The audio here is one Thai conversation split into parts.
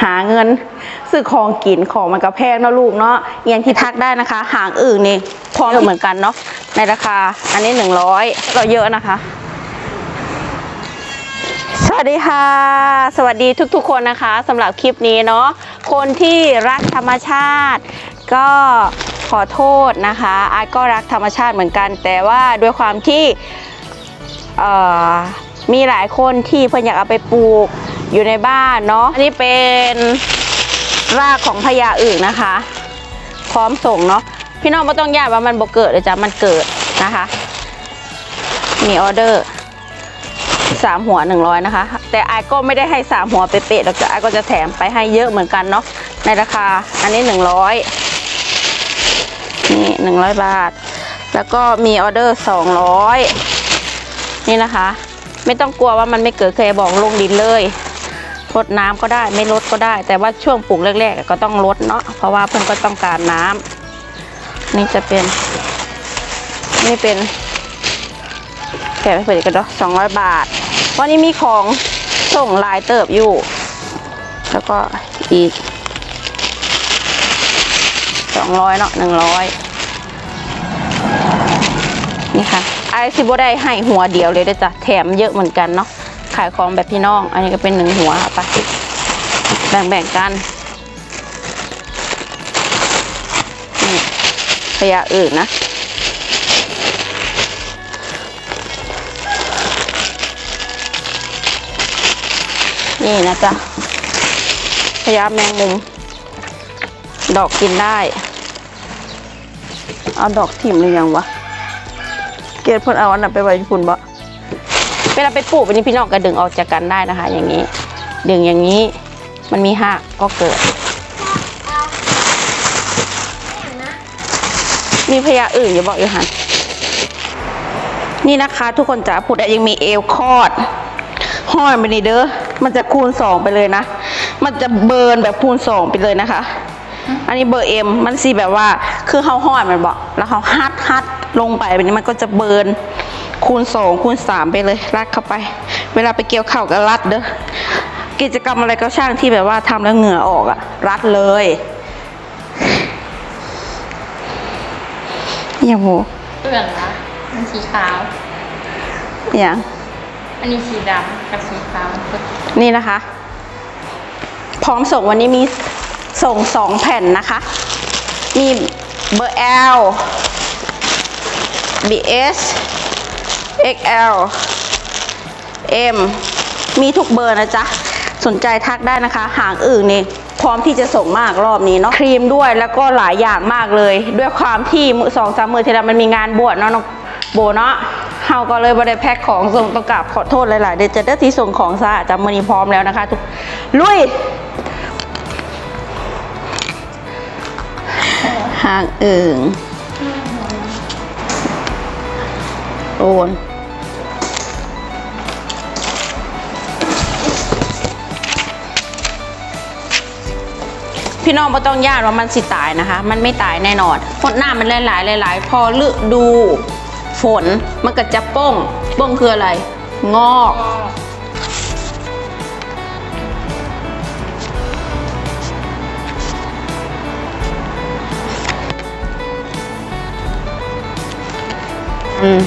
หาเงินซื้อของกินของมันก็แพงเนาะลูกเนาะย่างที่ทักได้นะคะ หางอื่นนี่พร้อมเหมือนกันเนาะในราคาอันนี้หนึ่งร้อยก็เยอะนะคะ สวัสดีค่ะ สวัสดีทุกๆคนนะคะสำหรับคลิปนี้เนาะคนที่รักธรรมชาติ ก็ขอโทษนะคะอาร์ตก็รักธรรมชาติเหมือนกัน แต่ว่าด้วยความที่มีหลายคนที่เพิ่นอยากเอาไปปลูก อยู่ในบ้านเนาะ อันนี้เป็นรากของพญาอึ่งนะคะ พร้อมส่งเนาะ พี่น้องไม่ต้องยากว่ามันบ่เกิดเลยจ้ะ มันเกิดนะคะ มีออเดอร์สามหัวหนึ่งร้อยนะคะ แต่ไอก็ไม่ได้ให้สามหัวเป๊ะๆหรอกจ้ะไอก็จะแถมไปให้เยอะเหมือนกันเนาะ ในราคาอันนี้หนึ่งร้อยนี่หนึ่งร้อยบาท แล้วก็มีออเดอร์สองร้อยนี่นะคะ ไม่ต้องกลัวว่ามันไม่เกิดเคยบอกลงดินเลย ลดน้ำก็ได้ไม่ลดก็ได้ แต่ว่าช่วงปลูกแรกๆก็ต้องลดเนาะเพราะว่าเพื่อนก็ต้องการน้ำนี่จะเป็น นี่เป็นแกะไปเปิดกันเนาะสองร้อยบาท วันนี้มีของส่งลายเติบอยู่ แล้วก็อีกสองร้อยเนาะหนึ่งร้อยนี่ค่ะไอซิโบได้ให้หัวเดียวเลยเด้จ้ะแถมเยอะเหมือนกันเนาะ ขายของแบบพี่น้อง อันนี้ก็เป็นหนึ่งหัวเอาไปแบ่งๆกันนี่พยาอื่นนะนี่นะจ๊ะพยาแมงมุมดอกกินได้ เอาดอกถิ่มหรือยังวะ เกดเพ่นเอาอันนั้นไปไว้ญี่ปุ่นบ่ เวลาไปปลูกวันนี้พี่น้องก็ดึงออกจากกันได้นะคะ อย่างนี้ ดึงอย่างนี้มันมีหักก็เกิด มีพยาอื่นอย่าบอกอยู่หันนี่นะคะ ทุกคนจ๋าพูดยังมีเอวคอดห้อยไปนี่เด้อมันจะคูณสองไปเลยนะ มันจะเบิร์นแบบคูณสองไปเลยนะคะ อันนี้เบอร์เอ็มมันสีแบบว่า คือเขาห้อยมันบอก แล้วเขาฮัดฮัดลงไปแบบนี้มันก็จะเบิร์น คูณสองคูณสามไปเลยรัดเข้าไป เวลาไปเกี่ยวเข่าวก็รัดเด้อกิจกรรมอะไรก็ช่างที่แบบว่าทำแล้วเหงื่อออกอะรัดเลยอย่างโหเปลือกนะมันสีขาวอย่างอันนี้สีดำกับสีขาวนี่นะคะ พร้อมส่งวันนี้มีส่งสองแผ่นนะคะ มีเบอร์ L BS XL M มีทุกเบอร์นะจ๊ะ สนใจทักได้นะคะ หางอื่นนี่พร้อมที่จะส่งมากรอบนี้เนาะครีมด้วยแล้วก็หลายอย่างมากเลย ด้วยความที่มือสองสามมือทีล้วมันมีงานบวชเนาะโบเนาะเฮาก็เลยบริแพ็คของส่งต้องกราบขอโทษหลายๆเดี๋ยวจะได้ที่ส่งของซะจำมือนี้พร้อมแล้วนะคะ ทุกลุยหางอื่นโอน พี่น้องไม่ต้องย่านว่ามันสิตายนะคะ มันไม่ตายแน่นอนพดหน้ามันหลายๆหลายๆ พอฤดูฝนมันก็จะป้งป้งคืออะไร งอก อืม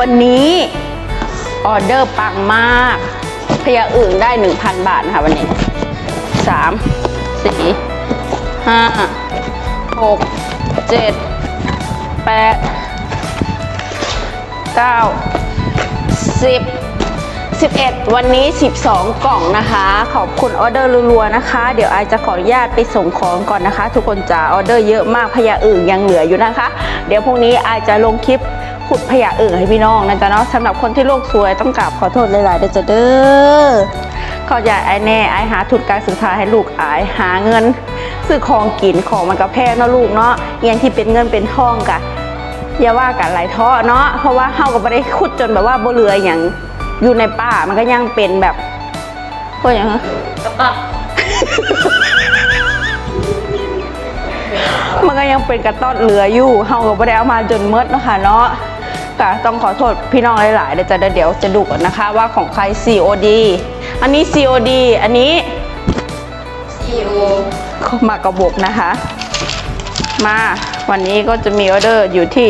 วันนี้ออเดอร์ปังมาก พยาอื่นได้ 1,000 บาทนะคะวันนี้ 3 4 5 6 7 8 9 10 11 วันนี้ 12 กล่องนะคะ ขอบคุณออเดอร์รัวๆนะคะ เดี๋ยวไอายจะขออนุญาตไปส่งของก่อนนะคะ ทุกคนจ๋าออเดอร์เยอะมากพยาอื่นยังเหลืออยู่นะคะ เดี๋ยวพรุ่งนี้ไอายจะลงคลิป ขุดพยาอื่นให้พี่น้องนะจ๊ะเนาะสำหรับคนที่โลกสวยต้องกราบขอโทษหลายๆเด้อจ้ะเด้อขออย่าไอแน่ไอหาทุนการศึกษาให้ลูกไอายหาเงินซื้อของกินของมันก็แพงเนาะลูกเนาะอหยังที่เป็นเงินเป็นทองกะอย่าว่ากันหลายทาะเนาะเพราะว่าเฮาก็ไม่ได้ขุดจนแบบว่าบ่เหลืออย่างอยู่ในป่ามันก็ยังเป็นแบบพวกอย่างแล้วก็มันก็ยังเป็นกระต้อนเหลืออยู่เฮาก็บ่ได้เอามาจนหมดเนาะค่ะเนาะ ก็ต้องขอโทษพี่น้องหลายๆเดี๋ยวจะเดี๋ยวจะดูก่อนนะคะว่าของใคร COD อันนี้ COD อันนี้ซีโอมากระบอกนะคะ มาวันนี้ก็จะมีออเดอร์อยู่ที่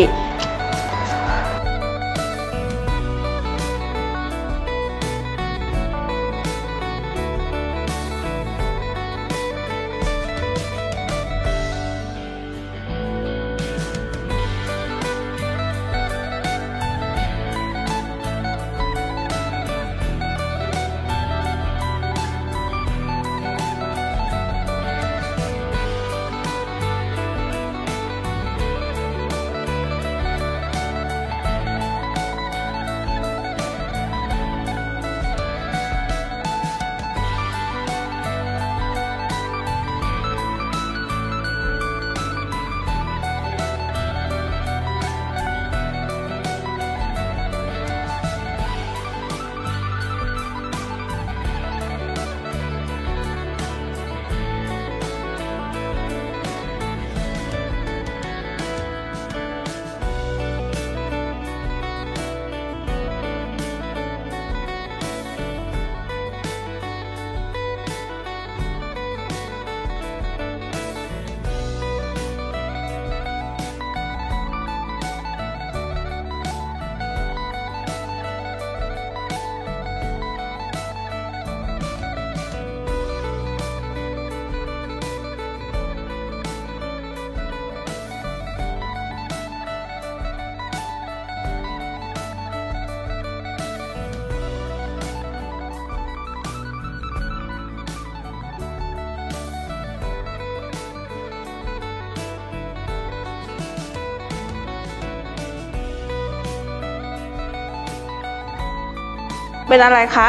เป็นอะไรคะ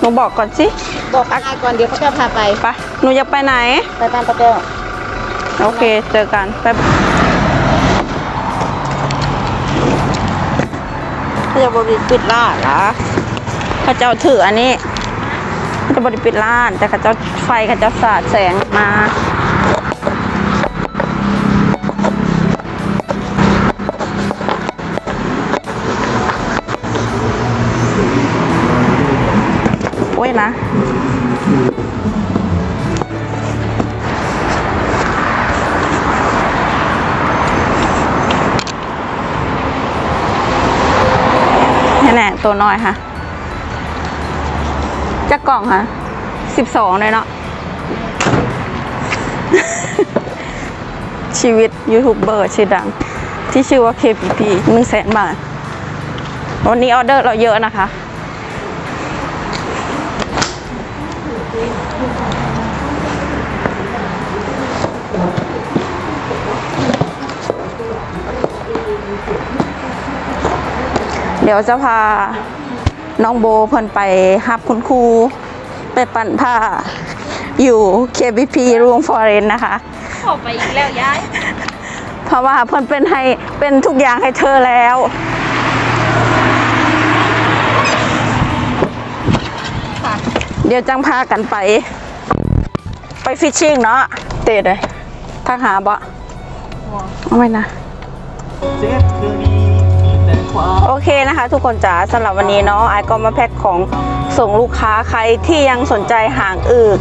หนูบอกก่อนสิบอกอายก่อนเดี๋ยวเขาจะพาไป ไปหนูอยากไปไหน ไปบ้านป้าแก้วโอเค เจอกันไปเขาจะบริปิดร้านเหรอเขาเจ้าถืออันนี้เขาจะบริปิดร้านแต่เขาเจ้าไฟเขาเจ้าสาดแสงมา นะนี่แหละตัวน้อยค่ะ จะกล่องค่ะสิบสองเลยเนาะชีวิตยูทูบเบอร์ชื่อดัง ที่ชื่อว่า KPP หนึ่งแสนบาท วันนี้ออเดอร์เราเยอะนะคะ เดี๋ยวจะพาน้องโบเพิ่นไปฮับคุณครูไปปั่นผ้าอยู่ KBP Room Forest นะคะ ขอไปอีกแล้วย้าย เพราะว่าเพิ่นเป็นให้เป็นทุกอย่างให้เธอแล้ว เดี๋ยวจังพากันไป ไปฟิชชิ่งเนาะเตะเลยทางหาบ่เอาไว้นะ โอเคนะคะ ทุกคนจ๋าสำหรับวันนี้เนาะไอก็มาแพ็คของส่งลูกค้าใครที่ยังสนใจห่างอื่น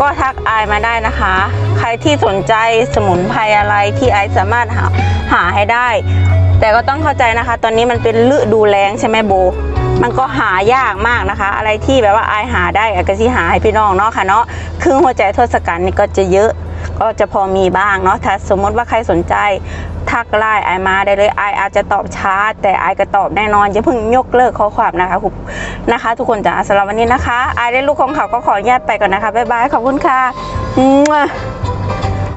ก็ทักไอมาได้นะคะ ใครที่สนใจสมุนไพรอะไรที่ไอสามารถหาหาให้ได้ แต่ก็ต้องเข้าใจนะคะ ตอนนี้มันเป็นฤดูแล้งใช่ไหมโบ มันก็หายากมากนะคะ อะไรที่แบบว่าไอหาได้ไอก็สิหาให้พี่น้องเนาะค่ะเนาะครึ่งหัวใจทศกัณฐ์นี่ก็จะเยอะ ก็จะพอมีบ้างเนาะถ้าสมมติว่าใครสนใจทักไลน์ไอมาได้เลยไออาจจะตอบช้า แต่ไอก็ตอบแน่นอนอย่าเพิ่งยกเลิกข้อความนะคะคุณนะคะ ทุกคนจ้าสำหรับวันนี้นะคะไอได้ลูกของเขาก็ขออนุญาตไปก่อนนะคะบ๊ายบายขอบคุณค่ะ